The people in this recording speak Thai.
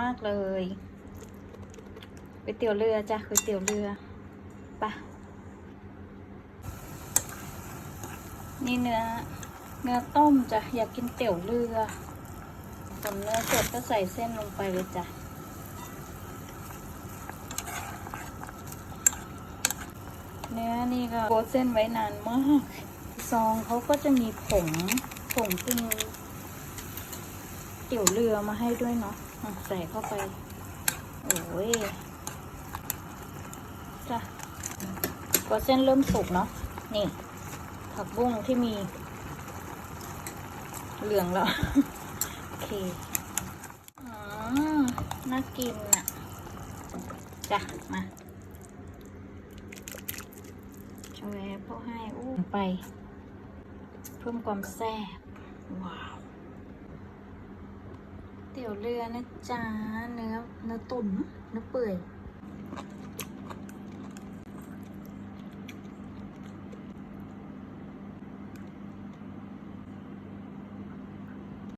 มากเลยก๋วยเตี๋ยวเรือจ้ะก๋วยเตี๋ยวเรือไปะนี่เนื้อเนื้อต้มจ้ะอยากกินเตี๋ยวเรือส่วนเนื้อสดก็ใส่เส้นลงไปเลยจ้ะเนื้อนี่ก็โคเส้นไว้นานมาก ซองเขาก็จะมีผงผงปรุง เตี๋ยวเรือมาให้ด้วยเนาะใส่เข้าไป โอ้ยจ้ะก็เส้นเริ่มสุกเนาะ นี่ ผักบุ้งที่มี เหลืองแล้ว โอเค อืมน่ากินอะจ้ะ มาชเวยพวกให้อู้ไป เพิ่มความแซ่บ ว้าว เตี๋ยวเรือนะจ๊ะเนื้อเนื้อตุ๋นเนื้อเปื่อย